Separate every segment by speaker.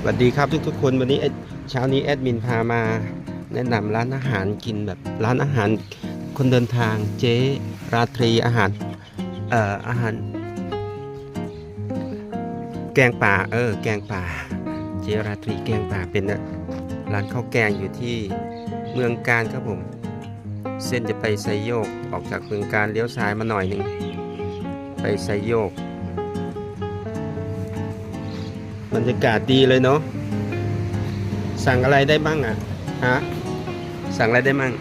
Speaker 1: สวัสดีครับทุกๆคนวันนี้เช้านี้แอดมินพามาแนะนำร้านอาหารกินแบบร้านอาหารคนเดินทางเจ๊ราตรีอาหารเอ่ออาหาร แกงป่าเออแกงป่า เจราตรีแกงป่าเป็นร้านข้าวแกงอยู่ที่เมืองการครับผม เส้นจะไปไซโยกออกจากเมืองการเลี้ยวซ้ายมาหน่อยหนึ่งไปไซโยก บรรยากาศดีเลยเนาะสั่งอะไรได้บ้างอะฮะสั่งอะไรได้บ้าง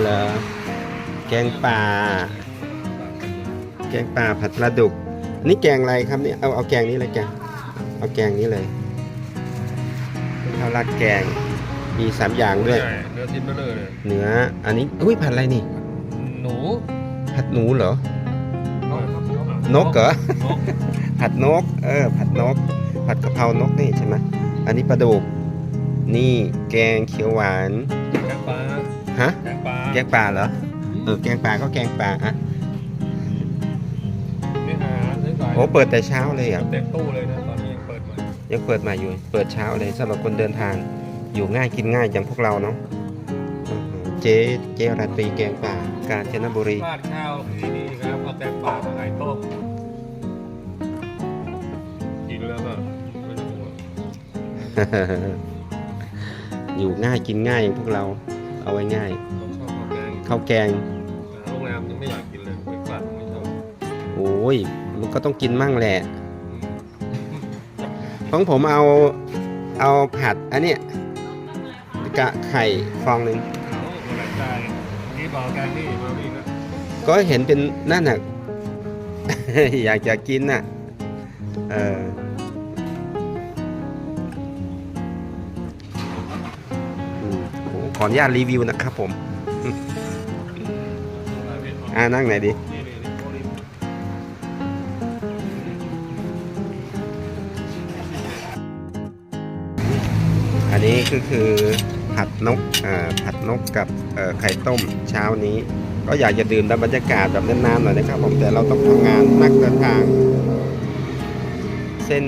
Speaker 1: เหรอแกงป่า แกงป่าผัดปลาดุกอันนี่แกงอะไรครับเนี่ยเอาเอาแกงนี้เลยแกงเอาแกงนี้เลยข้าวราดแกงมีสามอย่างด้วย
Speaker 2: ใช่เนื้อชิ้นเบลอเลย
Speaker 1: เนื้ออันนี้อุ้ยผัดอะไรนี่
Speaker 2: หนู
Speaker 1: ผัดหนูเหรอ
Speaker 2: นก
Speaker 1: นกเหรอ
Speaker 2: นก
Speaker 1: ผัดนก เออ ผัดนก ผัดกะเพรานกนี่ใช่ไหมอันนี้ปลาดุก นี่แกงเขียวหวาน
Speaker 2: แกงปลา
Speaker 1: ฮะ
Speaker 2: แกงปลา
Speaker 1: แกงป่าเหรอ เออ แกงป่าก็แกงป่าอะ
Speaker 2: นี่หาซื้อขาย
Speaker 1: โอ้ เปิดแต่เช้าเลยอะ
Speaker 2: เต็มตู้เลยนะตอนนี้ยังเปิดใหม่
Speaker 1: ยังเปิดมาอยู่ เปิดเช้าเลยสำหรับคนเดินทาง อยู่ง่ายกินง่ายอย่างพวกเราเนาะอื้อหือเจ๊เจ๊ราตรีแกงป่ากาญจนบุรี
Speaker 2: ราดข้าวที่นี่ครับเอาแกงปลามาไข่ต้มกิน แล้วก็ไม่ต้องห่วง
Speaker 1: อยู่ง่ายกินง่ายอย่างพวกเรา เอาไว้ง่าย
Speaker 2: ผมชอบข้าวแกง
Speaker 1: ข้าวแกง
Speaker 2: โรงแรมยังไม่อยากกินเลยไปฝากไม่ชอบ
Speaker 1: โอ้ยมันก็ต้องกินมั่งแหละของผมเอาเอาผัดอันเนี้ยกะไข่ฟองหนึ่ง
Speaker 2: โอ้โหหลายใจนี่บอกแกงนี่มานี่นะ
Speaker 1: ก็เห็นเป็นนั่นน่ะ อยากจะกินน่ะเอออื ออนุญาตรีวิวนะครับผมอ่านั่งไหนดี
Speaker 2: นี่นี่นี่โอ้นี่
Speaker 1: อันนี้ก็คือผัดนกอ่าผัดนกกับเอ่อไข่ต้มเช้านี้ ก็อยากจะดื่มแต่บรรยากาศแบบนานๆหน่อยนะครับ ผมแต่เราต้องทำงานนักเดินทาง เส้น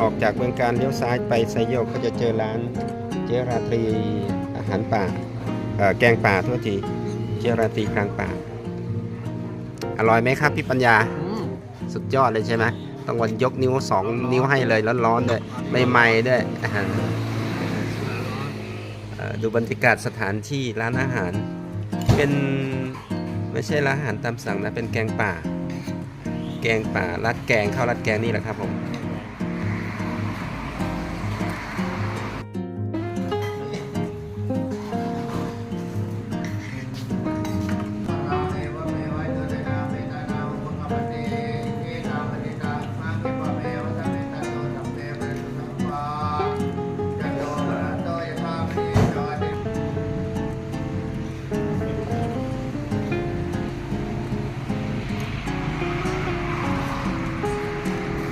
Speaker 1: ออกจากเมืองการเลี้ยวซ้ายไปไซโยกก็จะเจอร้านเจราตรี อาหารป่าเอ่อแกงป่าทั่วทีเจราตรีกลางป่า อร่อยไหมครับพี่ปัญญาสุดยอดเลยใช่ไหมต้องวันยกนิ้วสองนิ้วให้เลยร้อนๆด้วยใหม่ๆด้วยอ่าเอ่อดูบรรยากาศสถานที่ร้านอาหาร เป็นไม่ใช่ร้านอาหารตามสั่งนะเป็นแกงป่า แกงป่ารัดแกงข้าวรัดแกงนี่แหละครับผม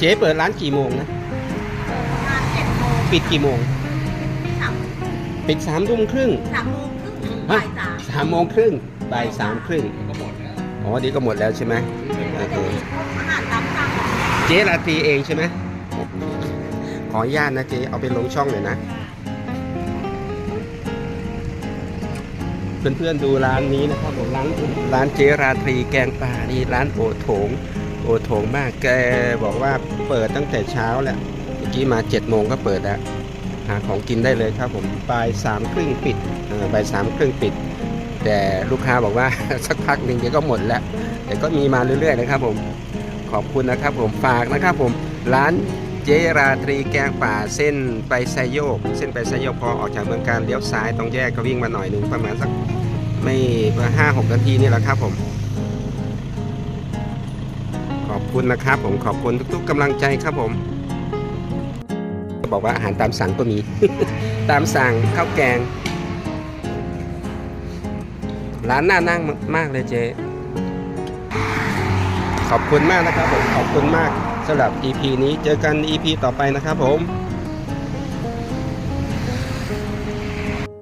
Speaker 1: เจ๊เปิดร้านกี่โมงนะ
Speaker 3: งานเจ็ดโมง
Speaker 1: ปิดกี่โมง
Speaker 3: สาม
Speaker 1: ปิดสามทุ่มครึ่ง
Speaker 3: สามโมงครึ่งถึงบ่ายสาม
Speaker 1: สามโมงครึ่งบ่ายสามครึ่ง
Speaker 2: ก็หมดแล้ว
Speaker 1: อ๋อดีก็หมดแล้วใช่ไหมโอ
Speaker 3: จะ
Speaker 1: เค
Speaker 3: มีพวกอาหารตามสั่ง
Speaker 1: เจ๊ราตรีเองใช่ไหมขออนุญาตนะเจ๊เอาไปลงช่องเลยนะ เพื่อนๆดูร้านนี้นะครับผมร้านร้านเจราตรีแกงป่านี่ร้านโอโถง โอโถงมากแกบอกว่าเปิดตั้งแต่เช้าแหละเมื่อกี้มา7จ็ดโมงก็เปิดแล้ว หาของกินได้เลยครับผมบ่ายสามครึ่งปิดบ่ายสามครึ่งปิด แต่ลูกค้าบอกว่า สักพักหนึ่งเดี๋ยวก็หมดแล้ว แต่ก็มีมาเรื่อยๆนะครับผมขอบคุณนะครับผมฝากนะครับผมร้านเจราตรีแกงป่าเส้นไปไซโยก เส้นไปไซโยกพอออกจากเมืองการเลี้ยวซ้ายตรงแยกก็วิ่งมาหน่อยหนึ่งประมาณสักไม่ห้าหกนาทีนี่แหละครับผม อบคุณนะครับ ผมขอบคุณทุก ๆกำลังใจครับผมบอกว่าอาหารตามสั่งก็มี ตามสั่งข้าวแกง ร้านน่านั่งมากเลยเจ๊ขอบคุณมากนะครับผมขอบคุณมากสำหรับ EP นี้เจอกัน EP ต่อไปนะครับผม